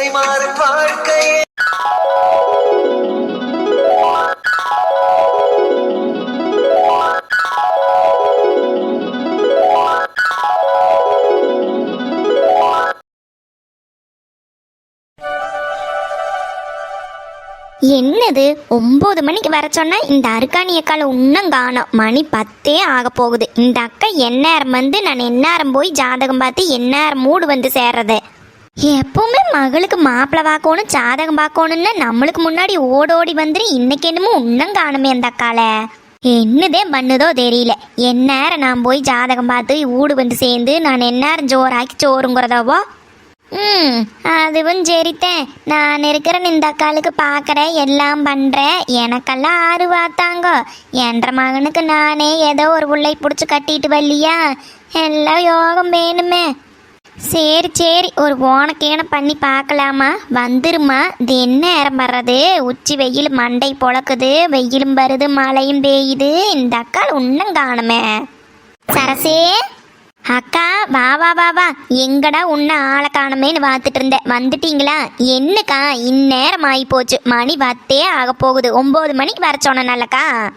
திசை மாறும் வாழ்க்கையே. என்னது? ஒம்பது மணிக்கு வர சொன்னா இந்த அருக்காணி அக்கால இன்னும் காணும். மணி பத்தே ஆக போகுது. இந்த அக்கா எந்நேரம் வந்து நான் எந்நேரம் போய் ஜாதகம் பார்த்து எந்நேரம் மூடு வந்து சேர்றது. எப்பவுமே மகளுக்கு மாப்பிள்ளை பார்க்கணும் ஜாதகம் பார்க்கணும்னு நம்மளுக்கு முன்னாடி ஓடோடி வந்துரு இன்னைக்கு என்னமோ இன்னும் காணுமே அந்த அக்கால. என்னதே பண்ணுதோ தெரியல. எந்நேரம் நான் போய் ஜாதகம் பார்த்து ஊடு வந்து சேர்ந்து நான் எந்நேரம் ஜோராக்கி சோறுங்கிறதாவோ? ம் அதுவும் சரித்தேன். நான் இருக்கிற இந்த அக்காளுக்கு பார்க்குறேன் எல்லாம் பண்ணுறேன் எனக்கெல்லாம் ஆறு பார்த்தாங்க என்ற மகனுக்கு நானே ஏதோ ஒரு உள்ளை பிடிச்சி கட்டிட்டு வரலையா எல்லாம் யோகம் வேணுமே. சரி சரி. ஒரு ஓனக்கேன பண்ணி பார்க்கலாமா? வந்துருமா. இது என்ன நேரம் வர்றது? உச்சி வெயில் மண்டை பொழக்குது வெயிலும் வருது மழையும் பெய்யுது. இந்த அக்கா இன்னும் காணுமே. சரசே. அக்கா வா வா வா வா. எங்கடா உன்னை ஆளை காணுமேன்னு பார்த்துட்டு இருந்தேன். வந்துட்டீங்களா? என்னக்கா இந்நேரம் ஆகி போச்சு. மணி வத்தே ஆக போகுது. ஒம்பது மணிக்கு வர சொன்னேன்லக்கா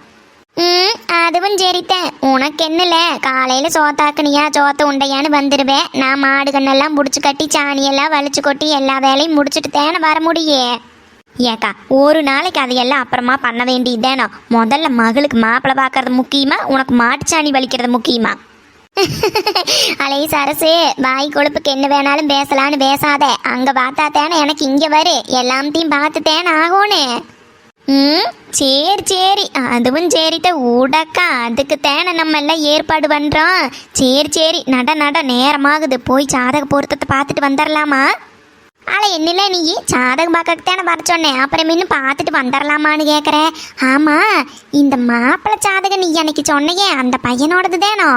ம் அதுவும் சரித்தேன் உனக்கு என்னல? காலையில சோத்தாக்குனியா சோத்த உண்டையான்னு வந்துடுவேன் நான் மாடு கண்ணெல்லாம் முடிச்சு கட்டி சாணியெல்லாம் வலிச்சு கொட்டி எல்லா வேலையும் முடிச்சுட்டு தேன வர முடியே? ஏக்கா ஒரு நாளைக்கு அதையெல்லாம் அப்புறமா பண்ண வேண்டியதுதானோ? முதல்ல மகளுக்கு மாப்பிள்ளை பார்க்கறது முக்கியமா? உனக்கு மாட்டுச்சாணி வலிக்கிறது முக்கியமா? அலை சரசு வாய் கொழுப்புக்கு என்ன வேணாலும் பேசலான்னு பேசாத. அங்க பார்த்தா தேன எனக்கு இங்க வரு. எல்லாத்தையும் பார்த்து தேன ஆகோனே. ம் சரி சரி. அதுவும் சரிட்ட உடக்கா அதுக்கு தேனை நம்ம எல்லாம் ஏற்பாடு பண்ணுறோம் சரி சரி. நட நட. நேரமாகுது. போய் சாதக பொருத்தத்தை பார்த்துட்டு வந்துடலாமா ஆளை என்னில நீ? சாதகம் பார்க்கத்தானே தானே வர சொன்னேன். அப்புறம் இன்னும் பார்த்துட்டு வந்துடலாமான்னு கேட்குற ஆமாம் இந்த மாப்பிள்ளை சாதகம் நீ எனக்கு சொன்னையே அந்த பையனோடது தானோ?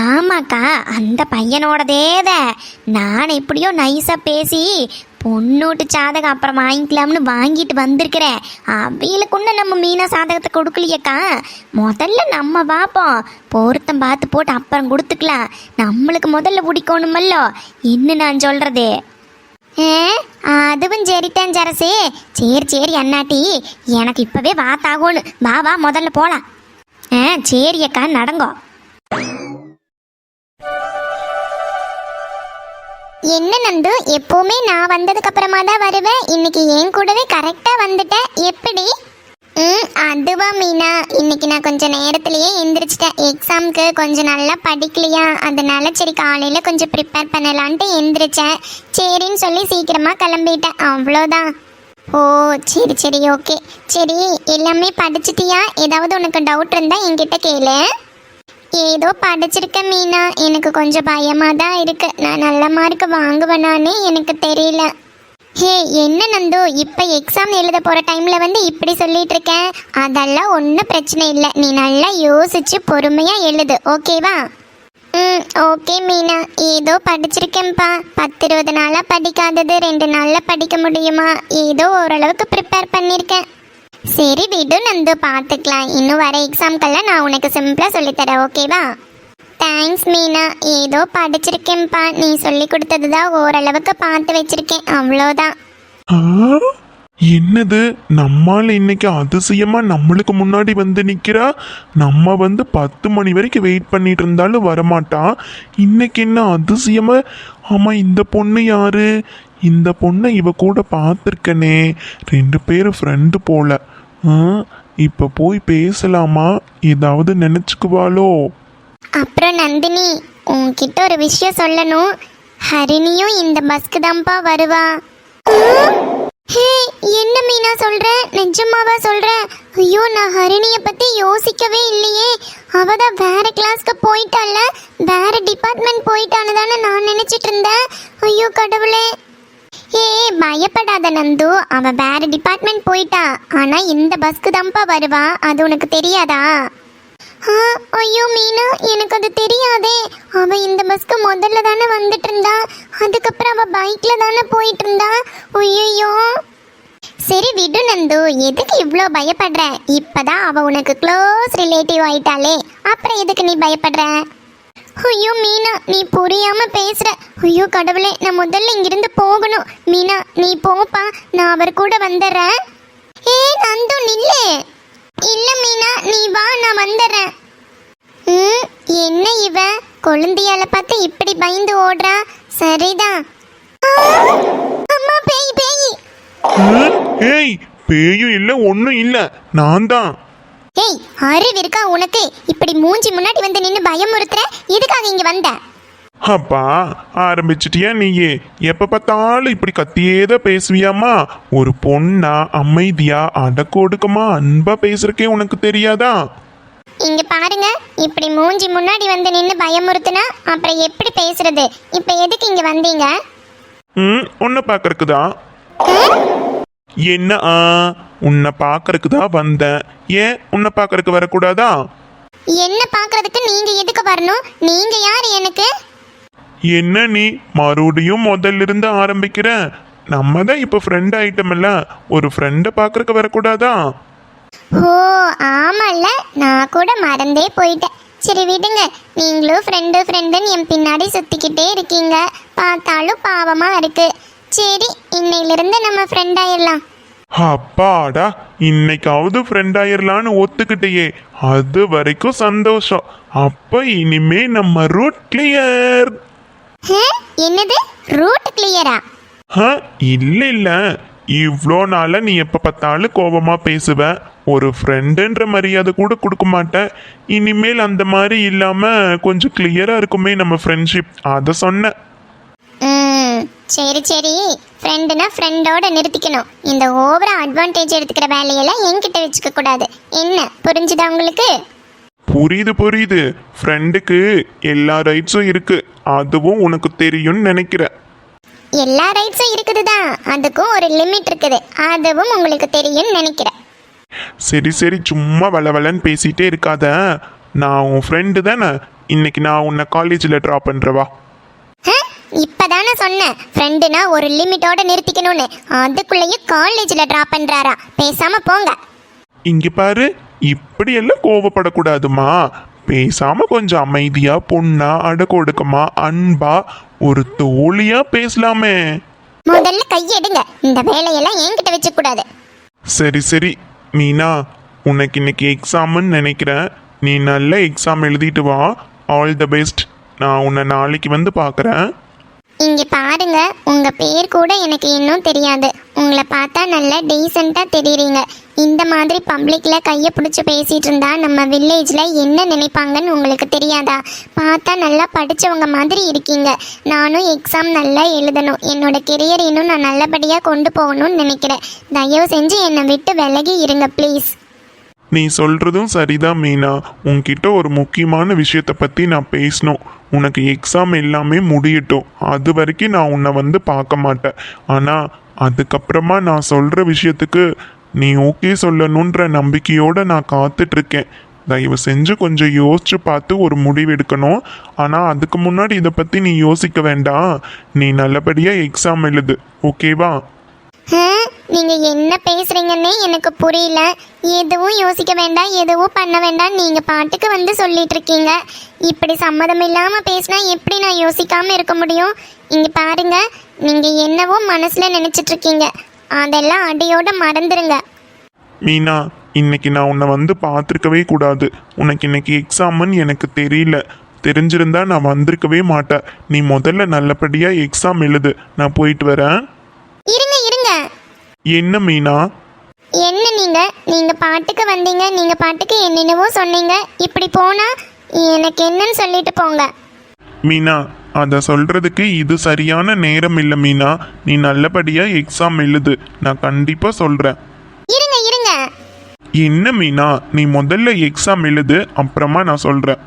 ஆமாக்கா அந்த பையனோடதேத நான் எப்படியோ நைஸாக பேசி பொண்ணோட்டு சாதகம் அப்புறம் வாங்கிக்கலாம்னு வாங்கிட்டு வந்திருக்கிறேன் அவைகளுக்கு ஒன்றும் நம்ம மீனா சாதகத்தை கொடுக்கலையக்கா. முதல்ல நம்ம பார்ப்போம் பொருத்தம் பார்த்து போட்டு அப்புறம் கொடுத்துக்கலாம். நம்மளுக்கு முதல்ல பிடிக்கணுமல்லோ? என்ன நான் சொல்கிறது ஏ அதுவும் சரித்தான் சரசே. சரி சரி அண்ணாட்டி. எனக்கு இப்போவே வாத்தாகணும் வா வா முதல்ல போகலாம் ஆ சரி அக்கா நடங்கோ. என்ன நந்து எப்பவுமே நான் வந்ததுக்கு அப்புறமா தான் வருவேன் இன்னைக்கு என் கூடவே கரெக்டா வந்துட்டேன் எப்படி? ம் அதுவா மீனா. இன்னைக்கு நான் கொஞ்சம் நேரத்துலயே எந்திரிச்சிட்டேன். எக்ஸாம்க்கு கொஞ்சம் நல்லா படிக்கலையா? அதனால சரி காலையில கொஞ்சம் ப்ரிப்பேர் பண்ணலான்ட்டு எந்திரிச்சேன். சரின்னு சொல்லி சீக்கிரமா கிளம்பிட்டேன். அவ்வளோதான். ஓ சரி சரி ஓகே சரி எல்லாமே படிச்சிட்டியா? ஏதாவது உனக்கு டவுட் இருந்தா என்கிட்ட கேளு. ஏதோ படிச்சிருக்க மீனா. எனக்கு கொஞ்சம் பயமாக தான் இருக்கு. நான் நல்ல மார்க் வாங்குவேனானே எனக்கு தெரியல. ஹே என்ன நந்து? இப்போ எக்ஸாம் எழுத போகிற டைமில் வந்து இப்படி சொல்லிட்டு இருக்கேன் அதெல்லாம் ஒன்றும் பிரச்சனை இல்லை. நீ நல்லா யோசிச்சு பொறுமையாக எழுது. ஓகேவா ம் ஓகே மீனா. ஏதோ படிச்சிருக்கேன்ப்பா. பத்து இருபது நாளாக படிக்காதது. ரெண்டு நாளில் படிக்க முடியுமா? ஏதோ ஓரளவுக்கு ப்ரிப்பேர் பண்ணியிருக்கேன் சரி விடு நந்து பார்த்துக்கலாம் இன்னும் வர எக்ஸாம்க்கெல்லாம் நான் உனக்கு சிம்பிளாக சொல்லித்தரேன் ஓகேவா தேங்க்ஸ் மீனா. ஏதோ படிச்சிருக்கேன்ப்பா. நீ சொல்லி கொடுத்தது தான் ஓரளவுக்கு பார்த்து வச்சிருக்கேன். அவ்வளோதான். ஆ? என்னது? நம்மால் இன்னைக்கு அதிசயமா நம்மளுக்கு முன்னாடி வந்து நிக்கிறா? நம்ம வந்து பத்து மணி வரைக்கும் வெயிட் பண்ணிட்டு இருந்தாலும் வரமாட்டான் இன்னைக்கு என்ன அதிசயமா? ஆமா இந்த பொண்ணு யாரு? இந்த பொண்ணை இவ கூட பார்த்துருக்கனே. ரெண்டு பேரும் ஃப்ரெண்டு போல. இப்போ போய் பேசலாமா? ஏதாவது நினைச்சுக்குவாளோ? அப்புறம் நந்தினி உன்கிட்ட ஒரு விஷயம் சொல்லணும். ஹரிணியும் இந்த பஸ்க்கு தான்ப்பா வருவா. ஹே என்ன மீனா சொல்ற? நிஜமாவா சொல்ற? ஐயோ நான் ஹரிணிய பத்தி யோசிக்கவே இல்லையே. அவ தான் வேற கிளாஸ்க்கு போயிட்டால வேற டிபார்ட்மெண்ட் போயிட்டான்னு தானே நான் நினைச்சிட்டு இருந்தேன். ஐயோ கடவுளே. ஏ பயப்படாத நந்து. அவ வேற டிபார்ட்மெண்ட் போயிட்டா. ஆனா இந்த பஸ்க்கு தான்ப்பா வருவா. அது உனக்கு தெரியாதா? ஆ, ஐயோ மீனா எனக்கு அது தெரியாதே. அவ இந்த பஸ்க்கு முதல்ல தானே வந்துட்டு இருந்தா அதுக்கப்புறம் அவ பைக்ல தானே போயிட்டு இருந்தா ஐயோ சரி விடு நந்து. எதுக்கு இவ்வளோ பயப்படுற? இப்பதான் அவ உனக்கு க்ளோஸ் ரிலேட்டிவ் ஆயிட்டாளே. அப்புறம் எதுக்கு நீ பயப்படுற? ஐயோ மீனா நீ புரியாம பேசுற. ஐயோ கடவுளே நான் முதல்ல இங்கிருந்து போகணும். மீனா நீ போப்பா நான் அவர் கூட வந்துடுறேன் ஏ நந்து நில்லு. இல்ல மீனா நீ வா நான் வந்துடுறேன் ம் என்ன இவ? கொழுந்தியால பார்த்து இப்படி பயந்து ஓடுறா. சரிதான். அம்மா பேய் பேய். ஏய் பேயும் இல்லை ஒன்றும் இல்லை. நான் தான் ஏய் அறிவு இருக்கா உனக்கு? இப்படி மூஞ்சி முன்னாடி வந்து நின்னு பயமுறுத்துற? எதுக்காக இங்க வந்த? அப்பா ஆரம்பிச்சிட்டியா நீயே? எப்ப பார்த்தாலும் இப்படி கத்தியேதான் பேசுவியாமா ஒரு பொண்ணா அமைதியா அடக்கு ஒடுக்கமா அன்பா பேசுறக்கே உனக்கு தெரியாதா? இங்க பாருங்க இப்படி மூஞ்சி முன்னாடி வந்து நின்னு பயமுறுத்துனா அப்புறம் எப்படி பேசுறது? இப்ப எதுக்கு இங்க வந்தீங்க? ம் உன்னை பார்க்கறக்கு தான் என்ன ஆ? உன்னை பார்க்கறக்கு தான் வந்தேன். ஏன் உன்னை பார்க்கறக்கு வரக்கூடாதா? என்ன பாக்குறதுக்கு நீங்க எதுக்கு வரணும்? நீங்க யார் எனக்கு? என்ன நீ மறுபடியும் முதல்ல இருந்து ஆரம்பிக்கிற? நம்ம தான் இப்போ ஃப்ரெண்ட் ஆயிட்டோம்ல. ஒரு ஃப்ரெண்டை பார்க்கறக்கு வரக்கூடாதா? ஓ ஆமால்ல. நான் கூட மறந்தே போயிட்டேன். சரி விடுங்க. நீங்களும் ஃப்ரெண்டு ஃப்ரெண்டுன்னு என் பின்னாடி சுத்திக்கிட்டே இருக்கீங்க. பார்த்தாலும் பாவமா இருக்கு. சரி இன்னையிலிருந்து நம்ம ஃப்ரெண்ட் ஆயிடலாம் அப்பாடா இன்னைக்காவது ஃப்ரெண்ட் ஆயிரலான்னு ஒத்துக்கிட்டேயே. அது வரைக்கும் சந்தோஷம். அப்ப இனிமே நம்ம ரூட் கிளியர் என்னது? ரூட் கிளியரா இல்ல இல்ல இவ்வளோ நாளா நீ எப்ப பார்த்தாலும் கோபமா பேசுவ. ஒரு ஃப்ரெண்டுன்ற மரியாதை கூட கொடுக்க மாட்டேன் இனிமேல் அந்த மாதிரி இல்லாம கொஞ்சம் கிளியரா இருக்குமே நம்ம ஃப்ரெண்ட்ஷிப் அதை சொன்னேன் சரி சரி. ஃப்ரெண்டுனா ஃப்ரெண்டோட நிறுத்திக்கணும். இந்த ஓவரா அட்வான்டேஜ் எடுத்துக்கிற வேலையெல்லாம் என்கிட்ட வச்சுக்க கூடாது. என்ன? புரிஞ்சுதா உங்களுக்கு? புரியுது புரியுது. ஃப்ரெண்டுக்கு எல்லா ரைட்ஸும் இருக்கு. அதுவும் உனக்கு தெரியும்னு நினைக்கிறேன் எல்லா ரைட்ஸும் இருக்குது தான் அதுக்கும் ஒரு லிமிட் இருக்குது. அதுவும் உங்களுக்கு தெரியும்னு நினைக்கிறேன் சரி சரி. சும்மா வளவலன்னு பேசிட்டே இருக்காத. நான் உன் ஃப்ரெண்டு தானே. இன்னைக்கு நான் உன்னை காலேஜில் ட்ராப் பண்ணுறவா ஹ? இப்பதானே சொன்னேன். ஃப்ரெண்டுனா ஒரு லிமிட்டோட நிறுத்திக்கணும்னு. அதுக்குள்ளேயும் காலேஜில் ட்ராப் பண்றாரா. பேசாம போங்க. இங்கே பாரு இப்படியெல்லாம் கோவப்படக்கூடாதுமா. பேசாம கொஞ்சம் அமைதியா பொண்ணா அடக்க ஒடுக்கமா அன்பா ஒரு தோழியா பேசலாமே. முதல்ல கையெடுங்க. இந்த வேலையெல்லாம் என்கிட்ட வச்சுக்க கூடாது சரி சரி. மீனா உனக்கு இன்னைக்கு எக்ஸாம்னு நினைக்கிறேன். நீ நல்ல எக்ஸாம் எழுதிட்டு வா. ஆல் த பெஸ்ட் நான் உன்னை நாளைக்கு வந்து பார்க்குறேன். இங்கே பாருங்க உங்கள் பேர் கூட எனக்கு இன்னும் தெரியாது. உங்களை பார்த்தா நல்ல டீசெண்டாக தெரியுறீங்க. இந்த மாதிரி பப்ளிக்கில் கையை பிடிச்சி பேசிகிட்டு இருந்தா நம்ம வில்லேஜில் என்ன நினைப்பாங்கன்னு உங்களுக்கு தெரியாதா? பார்த்தா நல்லா படித்தவங்க மாதிரி இருக்கீங்க. நானும் எக்ஸாம் நல்லா எழுதணும். என்னோட கெரியர் இன்னும் நான் நல்லபடியாக கொண்டு போகணும்னு நினைக்கிறேன். தயவு செஞ்சு என்னை விட்டு விலகி இருங்க ப்ளீஸ் நீ சொல்கிறதும் சரிதான் மீனா. உன்கிட்ட ஒரு முக்கியமான விஷயத்தை பற்றி நான் பேசணும். உனக்கு எக்ஸாம் எல்லாமே முடியட்டும். அது வரைக்கும் நான் உன்னை வந்து பார்க்க மாட்டேன். ஆனால் அதுக்கப்புறமா நான் சொல்கிற விஷயத்துக்கு நீ ஓகே சொல்லணுன்ற நம்பிக்கையோடு நான் காத்துட்ருக்கேன். தயவு செஞ்சு கொஞ்சம் யோசிச்சு பார்த்து ஒரு முடிவு எடுக்கணும். ஆனால் அதுக்கு முன்னாடி இதை பற்றி நீ யோசிக்க வேண்டாம். நீ நல்லபடியாக எக்ஸாம் எழுது. ஓகேவா நீங்கள் நீங்க என்ன பேசுறீங்கன்னே எனக்கு புரியல. எதுவும் யோசிக்க வேண்டாம் எதுவும் பண்ண வேண்டாம் நீங்க பாட்டுக்கு வந்து சொல்லிட்டு இருக்கீங்க. இப்படி சம்மதம் இல்லாம பேசினா எப்படி நான் யோசிக்காம இருக்க முடியும்? இங்க பாருங்க நீங்க என்னவோ மனசுல நினைச்சிட்டு இருக்கீங்க. அதெல்லாம் அடியோட மறந்துருங்க. மீனா இன்னைக்கு நான் உன்னை வந்து பார்த்துருக்கவே கூடாது. உனக்கு இன்னைக்கு எக்ஸாம்னு எனக்கு தெரியல. தெரிஞ்சிருந்தா நான் வந்திருக்கவே மாட்டேன். நீ முதல்ல நல்லபடியாக எக்ஸாம் எழுது. நான் போயிட்டு வரேன். என்ன மீனா? என்ன நீங்க? நீங்க பாட்டுக்கு வந்தீங்க நீங்க பாட்டுக்கு என்னென்னவோ சொன்னீங்க. இப்படி போனா எனக்கு என்னன்னு சொல்லிட்டு போங்க. மீனா அதை சொல்றதுக்கு இது சரியான நேரம் இல்லை மீனா. நீ நல்லபடியாக எக்ஸாம் எழுது. நான் கண்டிப்பாக சொல்கிறேன் இருங்க இருங்க. என்ன மீனா? நீ முதல்ல எக்ஸாம் எழுது அப்புறமா நான் சொல்கிறேன்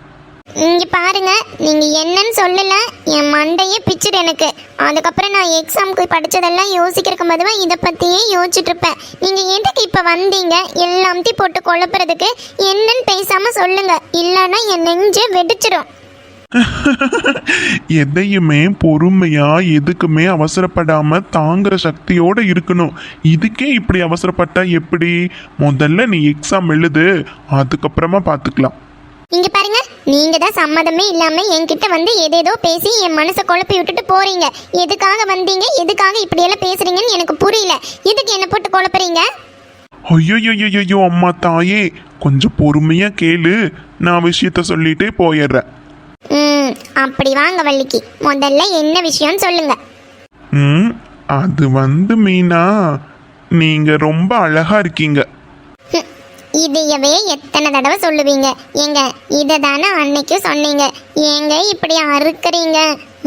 இங்க பாருங்க நீங்க என்னன்னு சொல்லல என் மண்டையே பிச்சுடு எனக்கு. அதுக்கப்புறம் நான் எக்ஸாமுக்கு படிச்சதெல்லாம் யோசிக்கிறதுக்கு பதுவா இதை பத்தியே யோசிச்சுட்டு இருப்பேன் நீங்க எதுக்கு இப்ப வந்தீங்க? எல்லாத்தையும் போட்டு குழப்புறதுக்கு என்னன்னு பேசாம சொல்லுங்க. இல்லைன்னா என் நெஞ்சே வெடிச்சிடும் எதையுமே பொறுமையா எதுக்குமே அவசரப்படாம தாங்குற சக்தியோட இருக்கணும். இதுக்கே இப்படி அவசரப்பட்டா எப்படி? முதல்ல நீ எக்ஸாம் எழுது அதுக்கப்புறமா பார்த்துக்கலாம் இங்க பாருங்க நீங்க தான் சம்மதமே இல்லாம என்கிட்ட வந்து எதேதோ பேசி என் மனசை குழப்பி விட்டுட்டு போறீங்க. எதுக்காக வந்தீங்க? எதுக்காக இப்படியெல்லாம் பேசுறீங்கன்னு எனக்கு புரியல. எதுக்கு என்ன போட்டு குழப்புறீங்க? ஐயோ அம்மா தாயே. கொஞ்சம் பொறுமையா கேளு. நான் விஷயத்த சொல்லிட்டே போயிடுறேன். ம் அப்படி வாங்க வள்ளிக்கு. முதல்ல என்ன விஷயம்னு சொல்லுங்க. ம் அது வந்து மீனா நீங்க ரொம்ப அழகா இருக்கீங்க. இதையவே எத்தனை தடவை சொல்லுவீங்க? ஏங்க இதை தானே அன்னைக்கும் சொன்னீங்க. ஏங்க இப்படி அறுக்குறீங்க?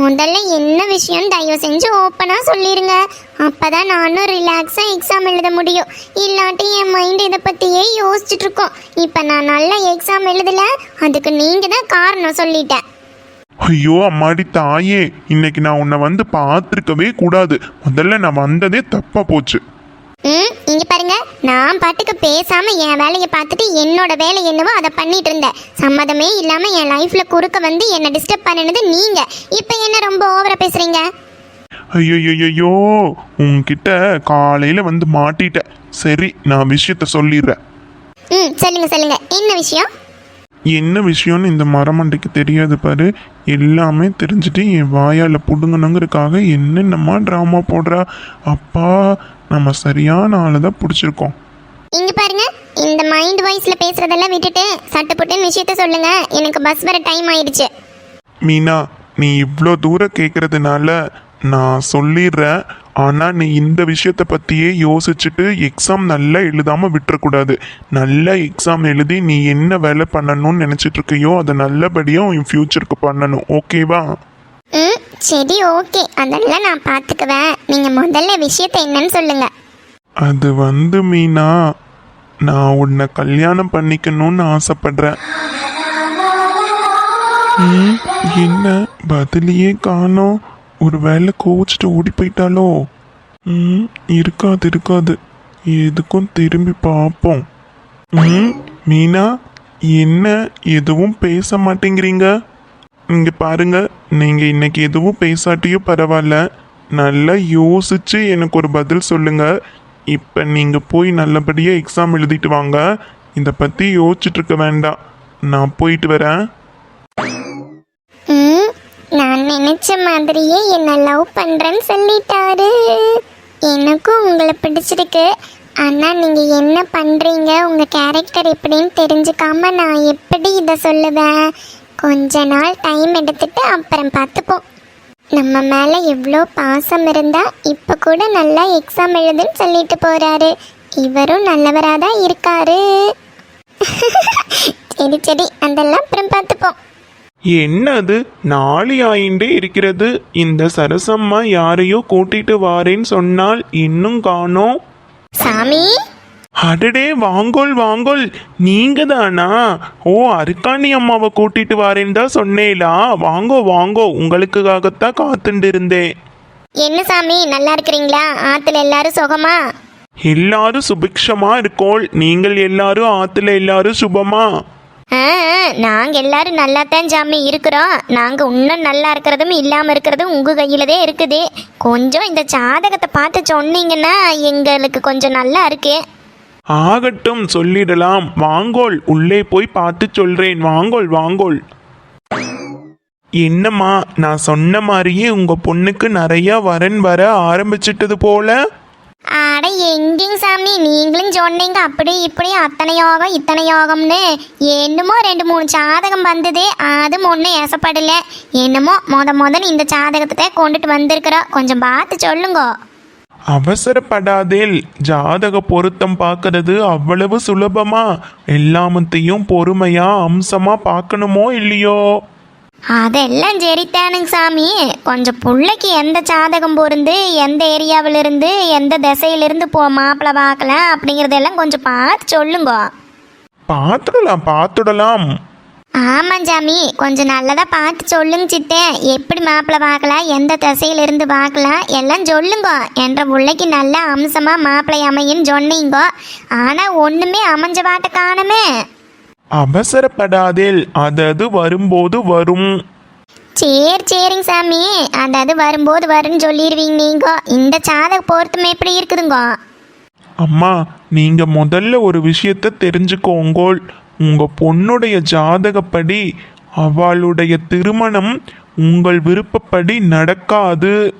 முதல்ல என்ன விஷயம்? தயவு செஞ்சு ஓப்பனாக சொல்லிடுங்க அப்போ தான் நானும் ரிலாக்ஸாக எக்ஸாம் எழுத முடியும். இல்லாட்டி என் மைண்ட் இதை பற்றியே யோசிச்சுட்டு இருக்கோம் இப்போ நான் நல்லா எக்ஸாம் எழுதலை அதுக்கு நீங்கள் தான் காரணம் சொல்லிட்டேன். ஐயோ அம்மாடி தாயே. இன்னைக்கு நான் உன்னை வந்து பார்த்துருக்கவே கூடாது. முதல்ல நான் வந்ததே தப்பா போச்சு. ம் இங்க பாருங்க. நான் பாட்டுக்கு பேசாம என் வேலையை பார்த்துட்டு என்னோட வேலை என்னவோ அதை பண்ணிட்டு இருந்தேன். சம்மதமே இல்லாம என் லைஃப்ல குறுக்க வந்து என்னை டிஸ்டர்ப் பண்ணினது நீங்க. இப்போ என்ன ரொம்ப ஓவரா பேசுறீங்க? ஐயோ உன்கிட்ட காலையில வந்து மாட்டிட்டேன். சரி நான் விஷயத்த சொல்லிடுறேன். ம் சொல்லுங்க சொல்லுங்க. என்ன விஷயம்? என்ன விஷயம்னு இந்த மரமண்டைக்கு தெரியாது பாரு. எல்லாமே தெரிஞ்சுட்டு என் வாயால் புடுங்கணுங்கிறதுக்காக என்னென்னமா ட்ராமா போடுறா. அப்பா நம்ம சரியான ஆளை தான் பிடிச்சிருக்கோம். இங்க பாருங்க இந்த மைண்ட் வாய்ஸ்ல பேசுறதெல்லாம் விட்டுட்டு சட்டுப்புட்டுன்னு விஷயத்த சொல்லுங்க. எனக்கு பஸ் வர டைம் ஆயிடுச்சு. மீனா நீ இவ்வளோ தூரம் கேட்கறதுனால நான் சொல்லிடுறேன். ஆனால் நீ இந்த விஷயத்தை பற்றியே யோசிச்சுட்டு எக்ஸாம் நல்லா எழுதாமல் விட்டுறக்கூடாது. நல்லா எக்ஸாம் எழுதி நீ என்ன வேலை பண்ணணும்னு நினச்சிட்டு இருக்கியோ அதை நல்லபடியாக உன் ஃப்யூச்சருக்கு பண்ணணும். ஓகேவா ம் சரி ஓகே. அதெல்லாம் நான் பார்த்துக்குவேன். நீங்கள் முதல்ல விஷயத்த என்னன்னு சொல்லுங்க. அது வந்து மீனா நான் உன்னை கல்யாணம் பண்ணிக்கணும்னு ஆசைப்படுறேன். ம், என்ன பதிலையே காணோம். ஒரு வேலை கோவிச்சிட்டு ஓடி போயிட்டாலோ? ம் இருக்காது இருக்காது. எதுக்கும் திரும்பி பார்ப்போம். ம் மீனா என்ன எதுவும் பேச மாட்டேங்கிறீங்க? இங்க பாருங்க. நீங்க இன்னைக்கு எதுவும் பேசாட்டியும் பரவாயில்ல. நல்லா யோசிச்சு எனக்கு ஒரு பதில் சொல்லுங்க. இப்ப நீங்க போய் நல்லபடியா எக்ஸாம் எழுதிட்டு வாங்க. இதை பத்தி யோசிச்சுட்டு இருக்க வேண்டாம். நான் போயிட்டு வரேன். நான் நினைச்ச மாதிரியே என்ன லவ் பண்றேன்னு சொல்லிட்டாரு. எனக்கும் உங்களை பிடிச்சிருக்கு. ஆனா நீங்க என்ன பண்றீங்க? உங்க கேரக்டர் எப்படின்னு தெரிஞ்சுக்காம நான் எப்படி இதை சொல்லுவேன்? கொஞ்ச நாள் டைம் எடுத்துட்டு அப்புறம் பார்த்துப்போம். நம்ம மேல எவ்வளோ பாசம் இருந்தா இப்ப கூட நல்லா எக்ஸாம் எழுதுன்னு சொல்லிட்டு போறாரு. இவரும் நல்லவரா தான் இருக்காரு. சரி சரி அதெல்லாம் அப்புறம் பார்த்துப்போம். என்னது? நாளை ஆயிண்டே இருக்கிறது. இந்த சரசம்மா யாரையோ கூட்டிட்டு வாரேன்னு சொன்னால் இன்னும் காணோம். சாமி அடடே வாங்கோல் வாங்கோல். நீங்க தானா ஓ அருக்காணி அம்மாவை கூட்டிட்டு வாரேன்னு தான் சொன்னேலா. வாங்கோ வாங்கோ. உங்களுக்காகத்தான் காத்துட்டு இருந்தேன் என்ன சாமி நல்லா இருக்கிறீங்களா? ஆத்துல எல்லாரும் சுகமா? எல்லாரும் சுபிக்ஷமா இருக்கோள். நீங்கள் எல்லாரும் ஆத்துல எல்லாரும் சுபமா? ஆ நாங்க எல்லாரும் நல்லா தான் சாமி இருக்கிறோம். நாங்க இன்னும் நல்லா இருக்கிறதும் இல்லாம இருக்கிறதும் உங்க கையில தான் இருக்குது. கொஞ்சம் இந்த ஜாதகத்தை பார்த்து சொன்னீங்கன்னா எங்களுக்கு கொஞ்சம் நல்லா இருக்கு. ஆகட்டும் சொல்லிடலாம். வாங்கோல் உள்ளே போய் பார்த்து சொல்றேன். வாங்கோல் வாங்கோல் என்னம்மா நான் சொன்ன மாதிரியே உங்க பொண்ணுக்கு நிறைய வரன் வர ஆரம்பிச்சிட்டது போல? அட எங்கேங்க சாமி? நீங்களும் சொன்னீங்க. அப்படி இப்படி அத்தனை யோகம் இத்தனை யோகம்னு. என்னமோ ரெண்டு மூணு சாதகம் வந்தது. அதுவும் ஒன்றும் ஏசப்படல. என்னமோ மொத முதன் இந்த சாதகத்தை கொண்டுட்டு வந்திருக்கிறோம். கொஞ்சம் பார்த்து சொல்லுங்க. அவசரப்படாதேல். ஜாதக பொருத்தம் பார்க்கறது அவ்வளவு சுலபமா? எல்லாமத்தையும் பொறுமையா அம்சமா பார்க்கணுமோ இல்லையோ? அதெல்லாம் சரித்தானுங்க சாமி. கொஞ்சம் பிள்ளைக்கு எந்த ஜாதகம் பொருந்து எந்த ஏரியாவிலிருந்து எந்த திசையிலிருந்து போ மாப்பிள்ளை பார்க்கலாம் அப்படிங்கிறதெல்லாம் கொஞ்சம் பார்த்து சொல்லுங்க. பார்த்துடலாம் பார்த்துடலாம். ஆமாம் சாமி கொஞ்சம் நல்லதாக பார்த்து சொல்லுங்க சித்தேன் எப்படி மாப்பிள்ளை பார்க்கலாம் எந்த திசையிலிருந்து பார்க்கலாம் எல்லாம் சொல்லுங்க. என்ற பிள்ளைக்கு நல்ல அம்சமாக மாப்பிள்ளை அமையுன்னு சொன்னீங்க. ஆனால் ஒன்றுமே அமைஞ்ச பாட்டை காணுமே. அவசரப்படாதேல் அது அது வரும்போது வரும். சரி சரிங்க சாமி. அதாவது வரும்போது வரும்னு சொல்லிடுவீங்க நீங்க. இந்த ஜாதக பொருத்தம் எப்படி இருக்குதுங்க? அம்மா நீங்க முதல்ல ஒரு விஷயத்த தெரிஞ்சுக்கோங்கோள் உங்க பொண்ணுடைய ஜாதகப்படி அவளுடைய திருமணம் உங்கள் விருப்பப்படி நடக்காது.